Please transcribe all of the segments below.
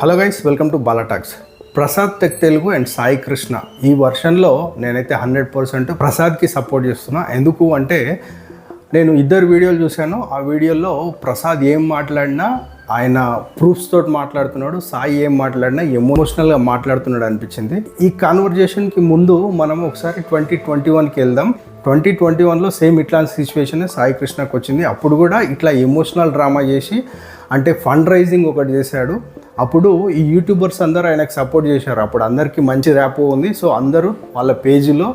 Hello guys welcome to బాలాటాక్స్ Prasad tech Telugu and Sai Krishna. ఈ వర్షన్లో నేనైతే హండ్రెడ్ పర్సెంట్ ప్రసాద్కి సపోర్ట్ చేస్తున్నా. ఎందుకు అంటే నేను ఇద్దరు వీడియోలు చూశాను. ఆ వీడియోలో ప్రసాద్ ఏం మాట్లాడినా ఆయన ప్రూఫ్స్ తోటి మాట్లాడుతున్నాడు సాయి ఏం మాట్లాడినా ఎమోషనల్గా మాట్లాడుతున్నాడు అనిపించింది. ఈ కాన్వర్జేషన్కి ముందు మనం ఒకసారి ట్వంటీ ట్వంటీ వన్కి వెళ్దాం. ట్వంటీ ట్వంటీ వన్లో సేమ్ ఇట్లాంటి సిచ్యువేషన్ సాయి కృష్ణకు వచ్చింది. అప్పుడు కూడా ఇట్లా ఎమోషనల్ డ్రామా చేసి అంటే ఫండ్ రైజింగ్ ఒకటి చేశాడు. అప్పుడు ఈ యూట్యూబర్స్ అందరూ ఆయనకు సపోర్ట్ చేశారు. అప్పుడు అందరికీ మంచి ర్యాపో ఉంది. సో అందరూ వాళ్ళ పేజీలో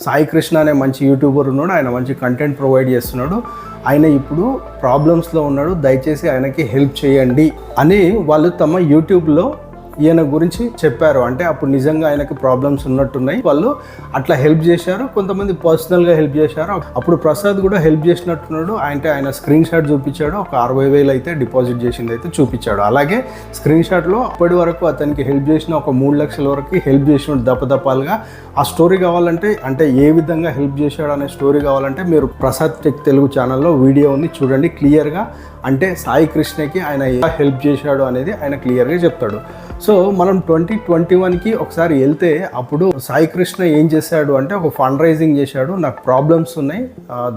సాయి కృష్ణ అనే మంచి యూట్యూబర్ ఉన్నాడు. ఆయన మంచి కంటెంట్ ప్రొవైడ్ చేస్తున్నాడు. ఆయన ఇప్పుడు ప్రాబ్లమ్స్లో ఉన్నాడు. దయచేసి ఆయనకి హెల్ప్ చేయండి అని వాళ్ళు తమ యూట్యూబ్లో ఈయన గురించి చెప్పారు. అంటే అప్పుడు నిజంగా ఆయనకి ప్రాబ్లమ్స్ ఉన్నట్టున్నాయి. వాళ్ళు అట్లా హెల్ప్ చేశారు. కొంతమంది పర్సనల్గా హెల్ప్ చేశారు. అప్పుడు ప్రసాద్ కూడా హెల్ప్ చేసినట్టున్నాడు. అంటే ఆయన స్క్రీన్ షాట్ చూపించాడు. ఒక అరవై వేలు అయితే డిపాజిట్ చేసింది అయితే చూపించాడు. అలాగే స్క్రీన్ షాట్లో అప్పటి వరకు అతనికి హెల్ప్ చేసిన ఒక మూడు లక్షల వరకు హెల్ప్ చేసినట్టు దపదపాలుగా ఆ స్టోరీ కావాలంటే అంటే ఏ విధంగా హెల్ప్ చేశాడు అనే స్టోరీ కావాలంటే మీరు ప్రసాద్ టెక్ తెలుగు ఛానల్లో వీడియో ఉంది చూడండి. క్లియర్గా అంటే సాయి కృష్ణకి ఆయన ఎలా హెల్ప్ చేశాడు అనేది ఆయన క్లియర్గా చెప్తాడు. సో మనం ట్వంటీ ట్వంటీ వన్కి ఒకసారి వెళ్తే అప్పుడు సాయి కృష్ణ ఏం చేశాడు అంటే ఒక ఫండ్ రైజింగ్ చేశాడు. నాకు ప్రాబ్లమ్స్ ఉన్నాయి.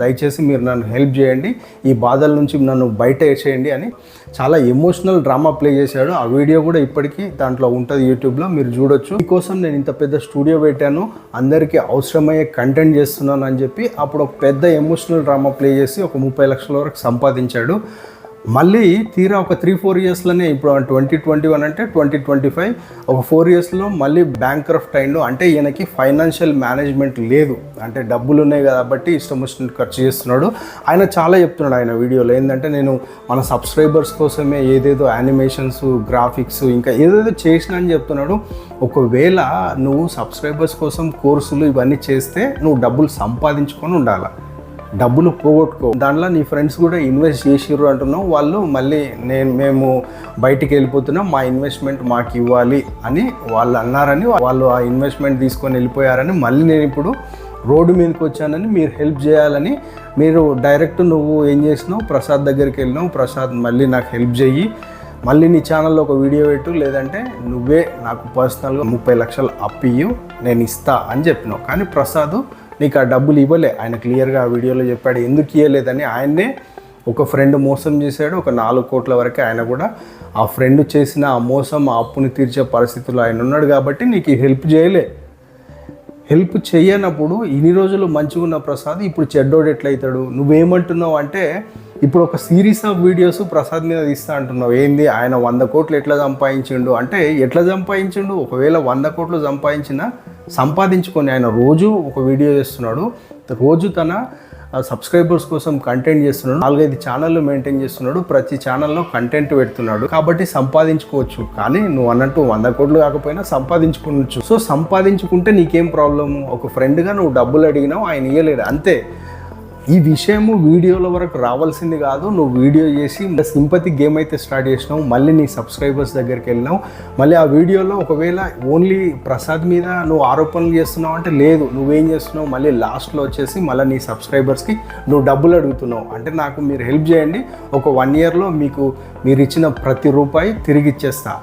దయచేసి మీరు నన్ను హెల్ప్ చేయండి. ఈ బాధల నుంచి నన్ను బయట చేయండి అని చాలా ఎమోషనల్ డ్రామా ప్లే చేశాడు. ఆ వీడియో కూడా ఇప్పటికీ దాంట్లో ఉంటుంది యూట్యూబ్లో. మీరు చూడొచ్చు. మీకోసం నేను ఇంత పెద్ద స్టూడియో పెట్టాను. అందరికీ అవసరమయ్యే కంటెంట్ చేస్తున్నాను అని చెప్పి అప్పుడు ఒక పెద్ద ఎమోషనల్ డ్రామా ప్లే చేసి ఒక ముప్పై లక్షల వరకు సంపాదించాడు. మళ్ళీ తీరా ఒక త్రీ ఫోర్ ఇయర్స్లోనే ఇప్పుడు ట్వంటీ ట్వంటీ వన్ అంటే ట్వంటీ ట్వంటీ ఫైవ్ ఒక ఫోర్ ఇయర్స్లో మళ్ళీ బ్యాంక్ క్రఫ్ట్ అయిండు. అంటే ఈయనకి ఫైనాన్షియల్ మేనేజ్మెంట్ లేదు. అంటే డబ్బులు ఉన్నాయి కాబట్టి ఇష్టం వచ్చినట్టు ఖర్చు చేస్తున్నాడు. ఆయన చాలా చెప్తున్నాడు ఆయన వీడియోలో. ఏంటంటే నేను మన సబ్స్క్రైబర్స్ కోసమే ఏదేదో యానిమేషన్స్ గ్రాఫిక్స్ ఇంకా ఏదేదో చేసినా అని చెప్తున్నాడు. ఒకవేళ నువ్వు సబ్స్క్రైబర్స్ కోసం కోర్సులు ఇవన్నీ చేస్తే నువ్వు డబ్బులు సంపాదించుకొని ఉండాలి? డబ్బులు పోగొట్టుకో దాంట్లో నీ ఫ్రెండ్స్ కూడా ఇన్వెస్ట్ చేసిర్రు అంటున్నావు. వాళ్ళు మళ్ళీ నేను మేము బయటికి వెళ్ళిపోతున్నాం మా ఇన్వెస్ట్మెంట్ మాకు ఇవ్వాలి అని వాళ్ళు అన్నారని వాళ్ళు ఆ ఇన్వెస్ట్మెంట్ తీసుకొని వెళ్ళిపోయారని మళ్ళీ నేను ఇప్పుడు రోడ్డు మీదకి వచ్చానని మీరు హెల్ప్ చేయాలని మీరు డైరెక్ట్ నువ్వు ఏం చేసినావు ప్రసాద్ దగ్గరికి వెళ్ళినావు. ప్రసాద్ మళ్ళీ నాకు హెల్ప్ చెయ్యి. మళ్ళీ నీ ఛానల్లో ఒక వీడియో పెట్టు. లేదంటే నువ్వే నాకు పర్సనల్గా ముప్పై లక్షలు అప్పియ్యు నేను ఇస్తా అని చెప్పినావు. కానీ ప్రసాద్ నీకు ఆ డబ్బులు ఇవ్వలే. ఆయన క్లియర్గా ఆ వీడియోలో చెప్పాడు ఎందుకు ఇవ్వలేదని ఆయన్నే ఒక ఫ్రెండ్ మోసం చేశాడు. ఒక నాలుగు కోట్ల వరకు ఆయన కూడా ఆ ఫ్రెండ్ చేసిన ఆ మోసం ఆ అప్పుని తీర్చే పరిస్థితుల్లో ఆయన ఉన్నాడు కాబట్టి నీకు హెల్ప్ చేయలే. హెల్ప్ చేయనప్పుడు ఇన్ని రోజులు మంచిగా ఉన్న ప్రసాద్ ఇప్పుడు చెడ్డోడు ఎట్లయితాడు? నువ్వేమంటున్నావు అంటే ఇప్పుడు ఒక సిరీస్ ఆఫ్ వీడియోస్ ప్రసాద్ మీద తీస్తా అంటున్నావు. ఏంది? ఆయన వంద కోట్లు ఎట్లా సంపాదించిండు? అంటే ఎట్లా సంపాదించిండు? ఒకవేళ వంద కోట్లు సంపాదించినా సంపాదించుకొని ఆయన రోజు ఒక వీడియో చేస్తున్నాడు. రోజు తన సబ్స్క్రైబర్స్ కోసం కంటెంట్ చేస్తున్నాడు. నాలుగైదు ఛానళ్ళు మెయింటైన్ చేస్తున్నాడు. ప్రతి ఛానల్లో కంటెంట్ పెడుతున్నాడు. కాబట్టి సంపాదించుకోవచ్చు. కానీ నువ్వు అన్నట్టు వంద కోట్లు కాకపోయినా సంపాదించుకోవచ్చు. సో సంపాదించుకుంటే నీకేం ప్రాబ్లం ఒక ఫ్రెండ్గా నువ్వు డబ్బులు అడిగినావు ఆయన ఇవ్వలేడు అంతే. ఈ విషయము వీడియోల వరకు రావాల్సింది కాదు. నువ్వు వీడియో చేసి సింపతి గేమ్ అయితే స్టార్ట్ చేసినావు. మళ్ళీ నీ సబ్స్క్రైబర్స్ దగ్గరికి వెళ్ళినావు. మళ్ళీ ఆ వీడియోలో ఒకవేళ ఓన్లీ ప్రసాద్ మీద నువ్వు ఆరోపణలు చేస్తున్నావు అంటే లేదు. నువ్వేం చేస్తున్నావు? మళ్ళీ లాస్ట్లో వచ్చేసి మళ్ళీ నీ సబ్స్క్రైబర్స్కి నువ్వు డబ్బులు అడుగుతున్నావు. అంటే నాకు మీరు హెల్ప్ చేయండి. ఒక వన్ ఇయర్లో మీకు మీరు ఇచ్చిన ప్రతి రూపాయి తిరిగి ఇచ్చేస్తా.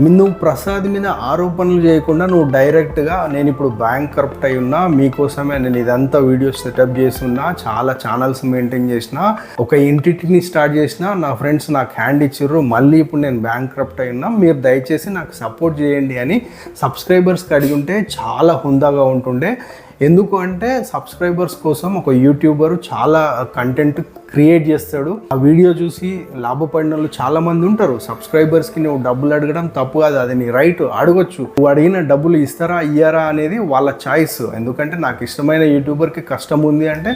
నువ్వు ప్రసాద్ మీద ఆరోపణలు చేయకుండా నువ్వు డైరెక్ట్గా నేను ఇప్పుడు బ్యాంక్ కరప్ట్ అయి ఉన్నా మీకోసమే నేను ఇదంతా వీడియోస్ సెటప్ చేసి ఉన్నా చాలా ఛానల్స్ మెయింటైన్ చేసిన ఒక ఎంటిటీని స్టార్ట్ చేసిన నా ఫ్రెండ్స్ నాకు హ్యాండ్ ఇచ్చిర్రు మళ్ళీ ఇప్పుడు నేను బ్యాంక్ కరప్ట్ అయి ఉన్నా మీరు దయచేసి నాకు సపోర్ట్ చేయండి అని సబ్స్క్రైబర్స్కి అడిగి ఉంటే చాలా హుందాగా ఉంటుండే. ఎందుకు అంటే సబ్స్క్రైబర్స్ కోసం ఒక యూట్యూబర్ చాలా కంటెంట్ క్రియేట్ చేస్తాడు. ఆ వీడియో చూసి లాభపడిన వాళ్ళు చాలా మంది ఉంటారు. సబ్స్క్రైబర్స్కి నువ్వు డబ్బులు అడగడం తప్పు కాదు. అది నీ రైట్ అడగొచ్చు. నువ్వు అడిగిన డబ్బులు ఇస్తారా ఇయ్యారా అనేది వాళ్ళ చాయిస్ ఎందుకంటే నాకు ఇష్టమైన యూట్యూబర్కి కష్టం ఉంది అంటే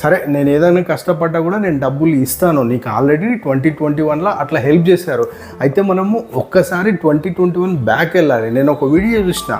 సరే నేను ఏదైనా కష్టపడ్డా కూడా నేను డబ్బులు ఇస్తాను. నీకు ఆల్రెడీ ట్వంటీ ట్వంటీ వన్లో అట్లా హెల్ప్ చేశారు. అయితే మనము ఒక్కసారి ట్వంటీ ట్వంటీ వన్ బ్యాక్ వెళ్ళాలి. నేను ఒక వీడియో చూసిన.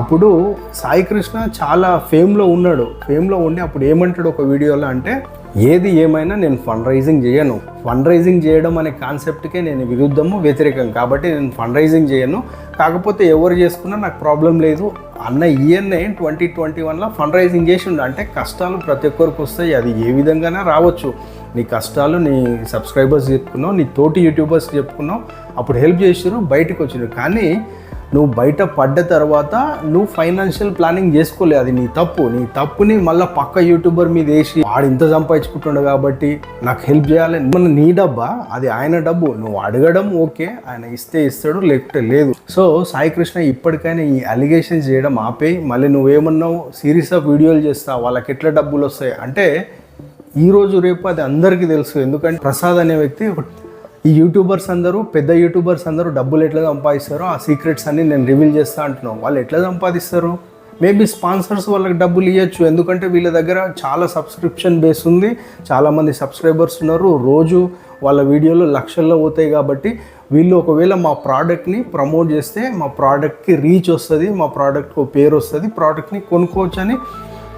అప్పుడు సాయి కృష్ణ చాలా ఫేమ్లో ఉన్నాడు. ఫేమ్లో ఉండి అప్పుడు ఏమంటాడు ఒక వీడియోలో అంటే ఏది ఏమైనా నేను ఫండ్ రైజింగ్ చేయను. ఫండ్ రైజింగ్ చేయడం అనే కాన్సెప్ట్కే నేను విరుద్ధము వ్యతిరేకం. కాబట్టి నేను ఫండ్ రైజింగ్ చేయను. కాకపోతే ఎవరు చేసుకున్నా నాకు ప్రాబ్లం లేదు. అన్న ఇయర్నే ట్వంటీ ట్వంటీ వన్లో ఫండ్ రైజింగ్ చేసిండు అంటే కష్టాలు ప్రతి ఒక్కరికి వస్తాయి. అది ఏ విధంగానే రావచ్చు. నీ కష్టాలు నీ సబ్స్క్రైబర్స్ చెప్పుకున్నావు నీ తోటి యూట్యూబర్స్ చెప్పుకున్నావు. అప్పుడు హెల్ప్ చేసారు బయటకు వచ్చినారు కానీ నువ్వు బయట పడ్డ తర్వాత నువ్వు ఫైనాన్షియల్ ప్లానింగ్ చేసుకోలేదు అది నీ తప్పు. నీ తప్పుని మళ్ళీ పక్క యూట్యూబర్ మీద వేసి వాడు ఇంత సంపాదించుకుంటుండే కాబట్టి నాకు హెల్ప్ చేయాలి. మన నీ డబ్బా అది ఆయన డబ్బు. నువ్వు అడగడం ఓకే ఆయన ఇస్తే ఇస్తాడు లేకపోతే లేదు. సో సాయి కృష్ణ ఇప్పటికైనా ఈ అలిగేషన్స్ చేయడం ఆపేయి. మళ్ళీ నువ్వేమన్నావు? సిరీస్ ఆఫ్ వీడియోలు చేస్తావు వాళ్ళకి ఎట్లా డబ్బులు వస్తాయి? అంటే ఈ రోజు రేపు అది అందరికీ తెలుసు. ఎందుకంటే ప్రసాద్ అనే వ్యక్తి ఒక ఈ యూట్యూబర్స్ అందరూ పెద్ద యూట్యూబర్స్ అందరూ డబ్బులు ఎట్లా సంపాదిస్తారో ఆ సీక్రెట్స్ అన్ని నేను రివీల్ చేస్తా అంటున్నాను వాళ్ళు ఎట్లా సంపాదిస్తారు? మేబీ స్పాన్సర్స్ వాళ్ళకి డబ్బులు ఇవ్వచ్చు ఎందుకంటే వీళ్ళ దగ్గర చాలా సబ్స్క్రిప్షన్ బేస్ ఉంది. చాలామంది సబ్స్క్రైబర్స్ ఉన్నారు. రోజు వాళ్ళ వీడియోలు లక్షల్లో పోతాయి కాబట్టి వీళ్ళు ఒకవేళ మా ప్రోడక్ట్ని ప్రమోట్ చేస్తే మా ప్రోడక్ట్కి రీచ్ వస్తుంది మా ప్రోడక్ట్కి పేరు వస్తుంది ప్రోడక్ట్ని కొనుక్కోవచ్చు అని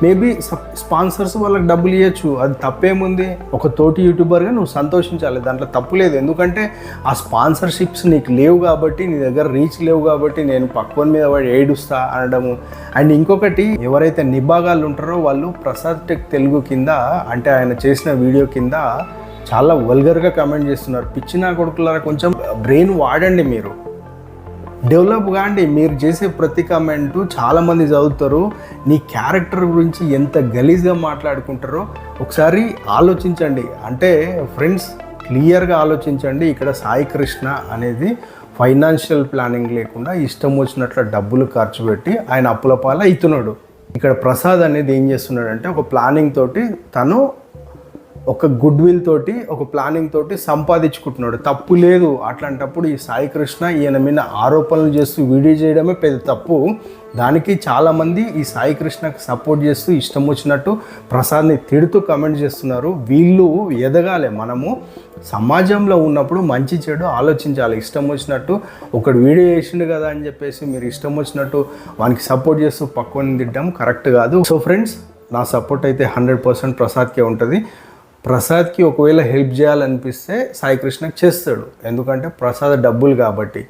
మేబీ స్పాన్సర్స్ వాళ్ళకి డబ్బులు ఇవ్వచ్చు అది తప్పేముంది? ఒక తోటి యూట్యూబర్గా నువ్వు సంతోషించాలి. దాంట్లో తప్పు లేదు. ఎందుకంటే ఆ స్పాన్సర్షిప్స్ నీకు లేవు కాబట్టి నీ దగ్గర రీచ్ లేవు కాబట్టి నేను పక్కన మీద వాడు ఏడుస్తా అనడము. అండ్ ఇంకొకటి ఎవరైతే నిబాగాలు ఉంటారో వాళ్ళు ప్రసాద్ టెక్ తెలుగు కింద అంటే ఆయన చేసిన వీడియో కింద చాలా వల్గర్గా కమెంట్ చేస్తున్నారు. పిచ్చిన కొడుకులారా కొంచెం బ్రెయిన్ వాడండి మీరు. డెవలప్ కాండి మీరు చేసే ప్రతి కామెంటు చాలామంది చదువుతారు. నీ క్యారెక్టర్ గురించి ఎంత గలీజ్గా మాట్లాడుకుంటారో ఒకసారి ఆలోచించండి. అంటే ఫ్రెండ్స్ క్లియర్గా ఆలోచించండి. ఇక్కడ సాయి కృష్ణ అనేది ఫైనాన్షియల్ ప్లానింగ్ లేకుండా ఇష్టం వచ్చినట్లు డబ్బులు ఖర్చు పెట్టి ఆయన అప్పుల పాలు అవుతున్నాడు ఇక్కడ ప్రసాద్ అనేది ఏం చేస్తున్నాడంటే ఒక ప్లానింగ్ తోటి తను ఒక గుడ్ విల్ తోటి ఒక ప్లానింగ్ తోటి సంపాదించుకుంటున్నాడు. తప్పు లేదు. అట్లాంటప్పుడు ఈ సాయి కృష్ణ ఈయన మీద ఆరోపణలు చేస్తూ వీడియో చేయడమే పెద్ద తప్పు. దానికి చాలామంది ఈ సాయికృష్ణకు సపోర్ట్ చేస్తూ ఇష్టం వచ్చినట్టు ప్రసాద్ని తిడుతూ కమెంట్ చేస్తున్నారు. వీళ్ళు ఎదగాలి. మనము సమాజంలో ఉన్నప్పుడు మంచి చెడు ఆలోచించాలి. ఇష్టం వచ్చినట్టు ఒకడు వీడియో చేసిండు కదా అని చెప్పేసి మీరు ఇష్టం వచ్చినట్టు వానికి సపోర్ట్ చేస్తూ పక్కన తిట్టడం కరెక్ట్ కాదు. సో ఫ్రెండ్స్ నా సపోర్ట్ అయితే హండ్రెడ్ పర్సెంట్ ప్రసాద్కే ఉంటుంది. ప్రసాద్కి ఒకవేళ హెల్ప్ చేయాలనిపిస్తే సాయికృష్ణకి చేస్తాడు. ఎందుకంటే ప్రసాద్ డబ్బులు కాబట్టి.